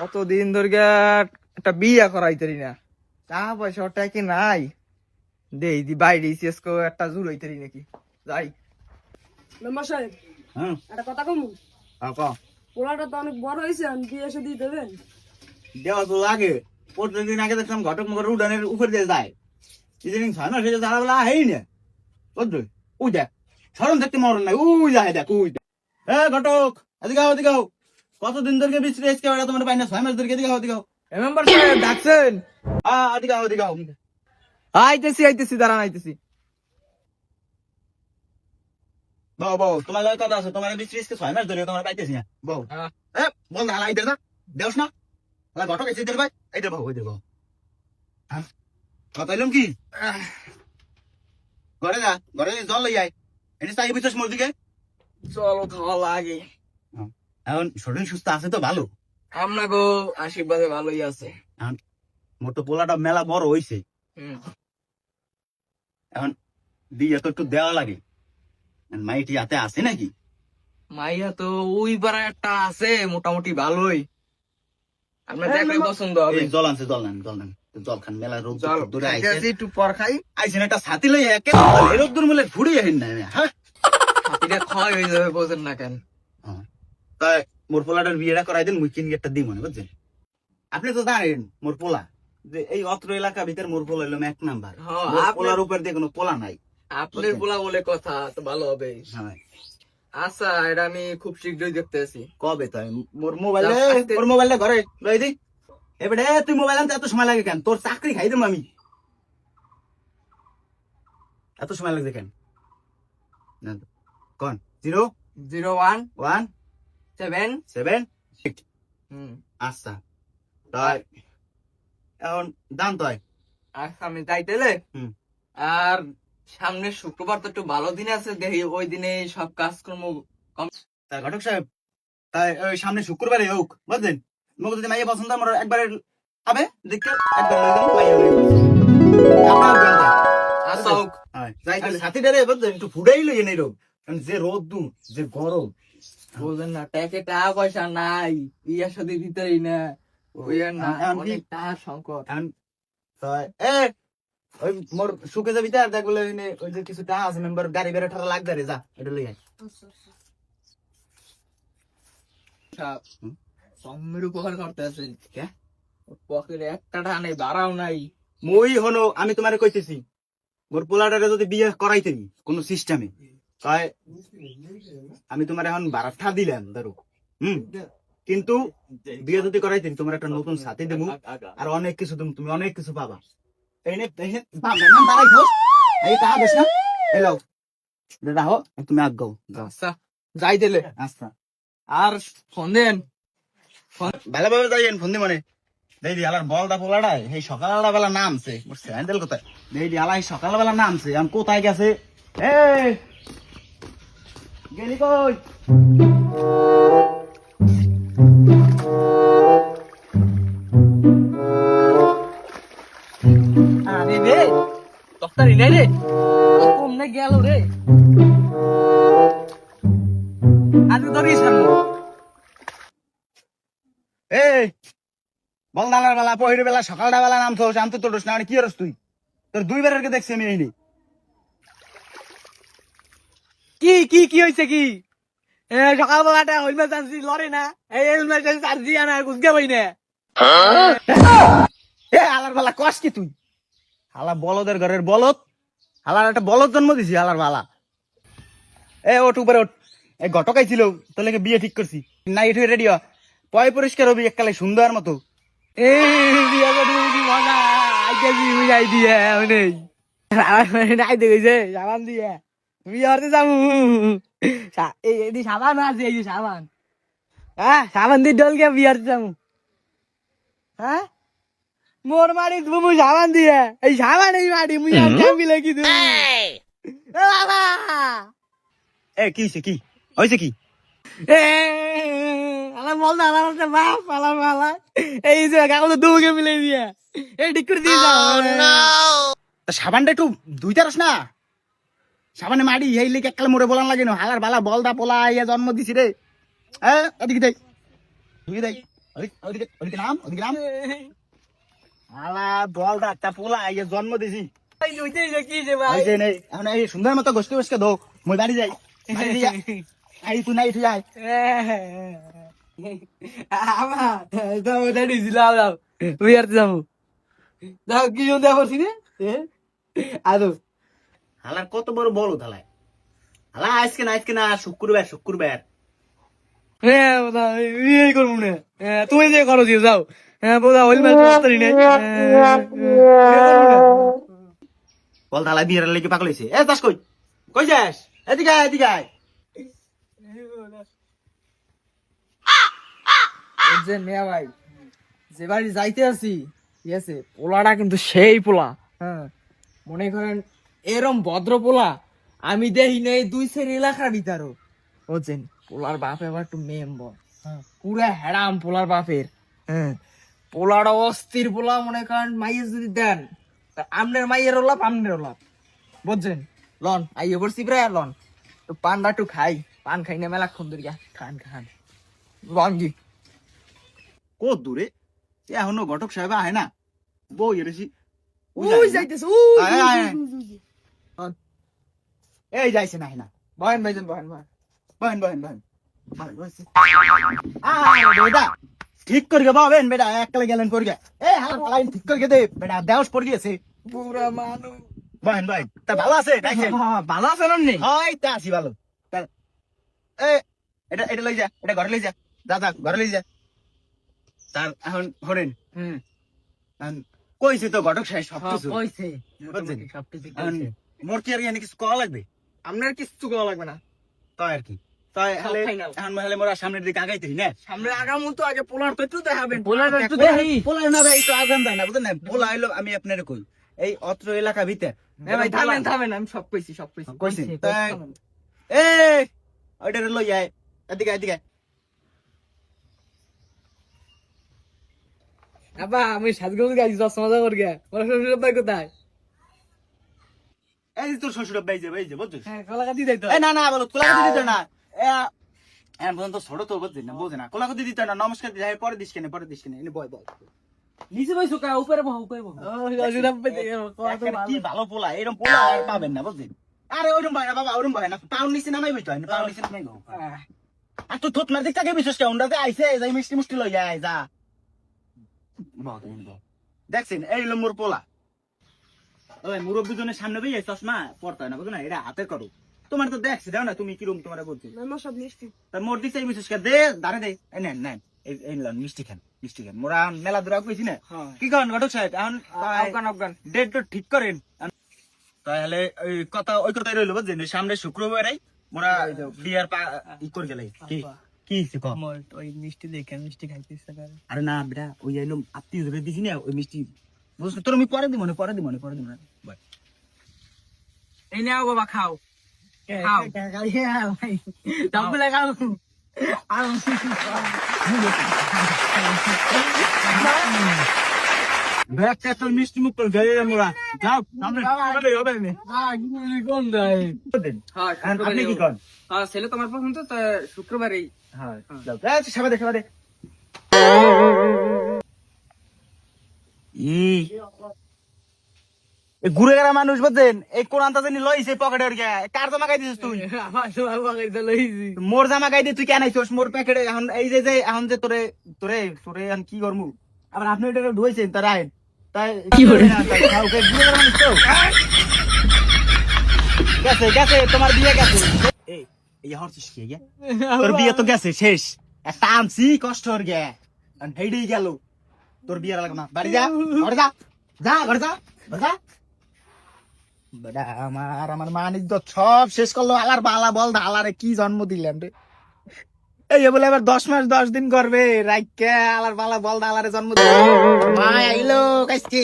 কতদিন ধরে একটা বিয়া করাইতেরি না? টাকা পয়সা ওটা কি নাই? দেই দি বাইরে শেষ করে একটা জুর হইতেরি নাকি? যাই। মেম্বার সাহেব হ্যাঁ একটা কথা কমু? আর ক। পোলাটা তো অনেক বড় হয়েছে আমি বিয়ে এসে দিয়ে দেবেন? দেওয়া তো লাগে। প্রত্যেকদিন আগে দেখলাম ঘটক মগর উডানের উপর দিয়ে যায়। ইদানিং ছয় মাস হয়েছে তারা বলা হেই না। বুঝলি উই দেখ সরম দেখতে মরণ নাই। উই যায় দেখ উই দেখ। এ ঘটক এদিকে আও এদিকে আও। কতদিন ধরে বিশ্রী এসকে বেড়া তোমার পাই না ছয় মাস ধরে এদিকে আও এদিকে মেম্বার সাহেব ডাকছেন? আ আও এদিকে আও। আইতেছি আইতেছি দাঁড়ান আইতেছি। বউ বউ তোমার লগে কথা আছে তোমার বিশ্রী এসকে ছয় মাস ধরে তোমার পাইতেছি না। বউ হ্যাঁ। এ বল না দে না দেওস না। হালা ঘটক এসে দিল ভাই। এই দে বউ ওই দে হ্যাঁ কথা এলাম কি? ঘরে যা ঘরে জল লই আয়। এনে চাই বিশেষ মোর দিকে? চলো খাওয়া লাগে। এখন শরীর সুস্থ আছে তো ভালো? আমরা গো আশীর্বাদে ভালোই আছে। তো পোলাটা মেলা বড় হইছে। এখন বিয়ে তো একটু দেওয়া লাগে। মাইটি হাতে আছে নাকি? মাইয়া তো ওই পাড়া একটা আছে মোটামুটি ভালোই। আপনার হ্যাঁ, দেখলে পছন্দ হবে। জল আনছে জল নেন জল নেন। জল খান মেলা রোগ জল দূরে আইছে। একটু পর খাই। আইছেন একটা ছাতি লই একে এরোদ দূর মিলে ঘুরে আইন না হ্যাঁ। এটা ক্ষয় হয়ে যাবে বোঝেন না কেন। তাই মোর পোলাটার বিয়েটা করাই দিন মুই কিন একটা দিই মনে বুঝছেন? আপনি তো জানেন মোর পোলা যে এই অত্র এলাকা ভিতর মোর পোলা হইলাম এক নাম্বার। হ্যাঁ, পোলার উপর দিয়ে কোনো পোলা নাই। আপনার বলা বলে কথা তো ভালো হবে। হ্যাঁ। আচ্ছা এটা আমি খুব শীঘ্রই দেখতে আসি। কবে তাই? মোর মোবাইলে মোর মোবাইলটা ঘরে লই দি। এবারে তুই মোবাইল আনতে এত সময় লাগে কেন? তোর চাকরি খাই দেবো আমি। এত সময় লাগছে কেন? কোন? Zero? Zero one? One? Seven seven হুম আচ্ছা তাই এখন দাম তো আচ্ছা আমি যাইতেলে হুম। আর সামনে শুক্রবার তো একটু ভালো দিন আছে দেখি ওই দিনে সব কাজকর্ম তা ঘটক সাহেব তাই ওই সামনে শুক্রবারে হোক বুঝলেন? মোক যদি মাইয়া পছন্দ আমার একবারে হবে দেখতে একবার মাইয়া আপনার আচ্ছা হোক। যাইতেলে সাথীটারে একটু ফুডাই লই নেই রোগ। যে রোদ দূর যে গরম। বুঝলেন না ট্যাকে টাকা পয়সা নাই বিয়া সাথে দিতেই না। ওই আর না অনেক টাকার সংকট। ওই মোর সুখে যাবি তার দেখ বলে ওই যে কিছু টাকা আছে মেম্বার গাড়ি বেড়ে লাগবে রে যা এটা লই আয়? সম্মের উপকার করতে আছে। পকেটে একটা টাকা নেই বাড়াও নাই। মই হনো আমি তোমারে কইতেছি মোর পোলাটারে যদি বিয়ে করাইতে কোন সিস্টেমে তাই আমি তোমার এখন বারাঠা দিলাম ধরো। হুম? কিন্তু বিয়ে যদি করাইতে তোমার একটা নতুন সাথী দেবো আর অনেক কিছু তুমি অনেক কিছু পাবা। তুমি আচ্ছা যাই দিলে। আচ্ছা। আর ফোন দেন। ফোন দি মনে। দেই আলার বলদা পোলাটা এই সকালবেলা বেলা নামছে। মোর স্যান্ডেল কোথায়? দেই আলা এই সকালবেলা নামছে। আমি কোথায় গেছে? এই! গেলি কই? আরে রে দফতারি নাই রে কমনে গেল রে। ধরিস সামনে এই বলদালার বেলা পহির বেলা সকালটা বেলা নামছো আমি তো তোর না মানে কি হরস তুই? তোর দুই বেরের দেখছি আমি এইনি কি কি কি হয়েছে কি? এ সকালবেলাটা লড়ে না? এই চান্সি আর দিয়া না? আলার বেলা কস কি তুই? হালা বলদের ঘরের বলদ। হালার একটা বলদ জন্ম দিছি হালার বালা। এ ওঠ উপরে ওঠ। এই ঘটকাই ছিল তোর লেগে বিয়ে ঠিক করছি। না এটু রেডি হ। পয় পরিষ্কার হবি এককালে সুন্দর মতো। এই বিয়া মজা। দিয়ে নেই? সাবান দিয়ে। বিয়া হতে যাব। সা- এই সাবান আছে এই সাবান। হ্যাঁ সাবান দিয়ে ডলকে বিয়া হতে যাব। হ্যাঁ? মোর মারি তুমি সাবান দিয়ে। এই সাবান এই মুই আর ক্যাম্পি লেগে দিই বাবা! এ কি হইছে কি? হয়েছে কি? এ আলা বল না আলা বলতে বাপ আলা আলা এই যে কাগজ দুকে মিলে দিয়ে। এই ঠিক করে দিয়ে যাও। তা সাবানটা একটু দুইটা রস না? সাবানে মাড়ি এই লেগে এককালে মোরে বলান লাগে না। হালার বালা, বলদা পোলা, ইয়া জন্ম দিছি রে। এদিকে এদিকে দেই ওদিকে ওদিকে ওদিকে নাম ওদিকে নাম। আলা বল একটা পোলা এই যে জন্ম দিছি সুন্দর মতো গোষ্ঠী মই বাড়ি যাই। এই তুই নাই, তুই আয়। আমার দিছিলাম দাও কি জন্য করছি রে আদো হালার কত বড় বলো থালায় হালা আজকে না আজকে না শুক্রবার শুক্রবার হ্যাঁ বোধা এই করব না হ্যাঁ, তুমি যে করো যে যাও হ্যাঁ বোধা হইল মাছ মাস্তারি নেই বল থালা বিয়ের লেগে পাগল হয়েছে এ দাস কই কই যাস এদিকে আয় এদিকে আয় যে মেয়া ভাই যে বাড়ি যাইতে আছি ঠিক আছে পোলাটা কিন্তু সেই পোলা হ্যাঁ মনে করেন এরম ভদ্র পোলা আমি দেখি নাই দুই সের এলাকার ভিতরও বুঝছেন পোলার বাপ এবার একটু মেম্বর হ্যাঁ পুরা হেরাম পোলার বাপের হ্যাঁ পোলাটা অস্থির পোলা মনে করেন মাইয়ের যদি দেন আমনের মাইয়ের ওলাপ আমনের ওলাপ বুঝছেন লন আইয়ে পড়ছি প্রায় লন তো পানটা একটু খাই পান খাই না মেলা খুন ধরিয়া খান খান জি কত দূরে এখনও ঘটক সাহেব আয় না বউ এরেছি ওই যাইতেছে এই যাইছে না না বহেন ভাইজান বহেন বহেন বহেন বহেন বেটা ঠিক করে গে বাবেন বেটা একলা গেলেন করে গে এ হালা লাইন ঠিক করে দে বেটা দেওস পড়ে গেছে পুরা মানুষ বহেন বহেন তা ভালো আছে দেখেন ভালো আছে না নেই হয় তা আছি ভালো এ এটা এটা লই যা এটা ঘরে লই যা যা যা ঘরে লই যা তার এখন হরেন হুম কইছে তো ঘটক সাহেব সব কিছু কইছে? সবকিছু এখন মোর কি আর এখানে কিছু করা লাগবে? আপনার কিছু করা লাগবে না। তাই আর কি। তাই হলে এখন হলে মোরা সামনের দিকে আগাইতে না। সামনে আগাম তো আগে পোলার তো একটু দেখাবেন। পোলা একটু দেখি পোলা না ভাই একটু আগাম যায় না বুঝলেন না? পোলা হইল আমি আপনারে কই এই অত্র এলাকা ভিতর। এ ভাই থামেন থামেন আমি সব কইছি সব কইছি। কইছি, তাই- এ ওইটা লই যায় এদিকে আমি গাইছি দশ মজা করে গে ওরা শ্বশুর ভাই কোথায়? এই তোর শ্বশুর বাইজে বাইজে বুঝছিস? হ্যাঁ কলাকাতি যাইতো না না বলো কোলাকুতি দিতে না। এ এখন পর্যন্ত ছোট তো বুঝছিস না বোঝে না। দিতে না নমস্কার দিতে হয়, পরে দিস কেন পরে দিস কেন এনে বয় বয়। নিচে বইছো কা উপরে বহ উপরে বহ। কি ভালো পোলা এরকম পোলা আর পাবেন না বুঝছেন আরে ওরম ভাই বাবা ওরম ভাই না পাউন নিচে নামাই বইতো হয় না পাউন নিচে নামাই গো। আর তুই থুত মার দিক থেকে উন্ডাতে আইছে যাই মিষ্টি মুষ্টি লই আয় যা। দেখছেন এই লম্বর পোলা। ওই মুরব্বী জনের সামনে বই চশমা পড়তে হয় না বুঝো না এটা হাতে করো। তোমার তো দেখছি দাও না তুমি কিরম তোমার বলছি? সব মিষ্টি। তা মোর দিছে এই দে দাঁড়ে দে। এই নেন নেন। এই এই মিষ্টি খান মিষ্টি খান। মোরা মেলা দূরা কইছি না? কি কন ঘটক সাহেব? এখন আফগান আফগান। ডেট তো ঠিক করেন। তাহলে ওই কথা ওই কথাই রইল বুঝছেন? ওই সামনে শুক্রবারে মোরা বিয়ার পা ই করে গেলে। কি কি ওই মিষ্টি দেখে মিষ্টি খাইতে ইচ্ছা করে। আরে না বেটা ওই আত্মীয় ধরে দিছি না ওই মিষ্টি বুঝছ তোর আমি পরে দিব না পরে দিব না পরে দিব না। এই নাও বাবা খাও। খাও। ডাবলে খাও। ব্যাগটা তোর মিষ্টি মুখ করে গেলে মোরা। যাও সামনে হবে হবে না। কোন দেয়? হ্যাঁ আপনি কি করেন? হ্যাঁ ছেলে তোমার পছন্দ তো শুক্রবারেই। হ্যাঁ সেবা দে সেবা দে গেলা মানুষ বুঝছেন? এই কোরআন তাদের লইছে পকেটে আর কার জামা গাই দিছিস তুই? মোর জামা গাই দিয়ে তুই কেন আইছিস? মোর প্যাকেটে এখন এই যে যে এখন যে তোরে তোরে তোরে এখন কি করমু? আবার আপনি এটা ধুইছেন তার আইন তাই কি করে? মানুষ তো। গেছে গেছে তোমার বিয়ে গেছে। এই এই হরছিস কি? তোর বিয়ে তো গেছে শেষ। একটা আনছি কষ্ট হর গে হেইডেই গেল। তোর বিয়ে লাগবে না বাড়ি যা ঘরে যা। আমার আমার মানিক তো সব শেষ করল। আলার বালা বল আলারে কি জন্ম দিলাম রে? এই বলে এবার দশ মাস দশ দিন করবে রাইকে আলার বালা বল আলারে জন্ম দিল মা আইলো কাইছি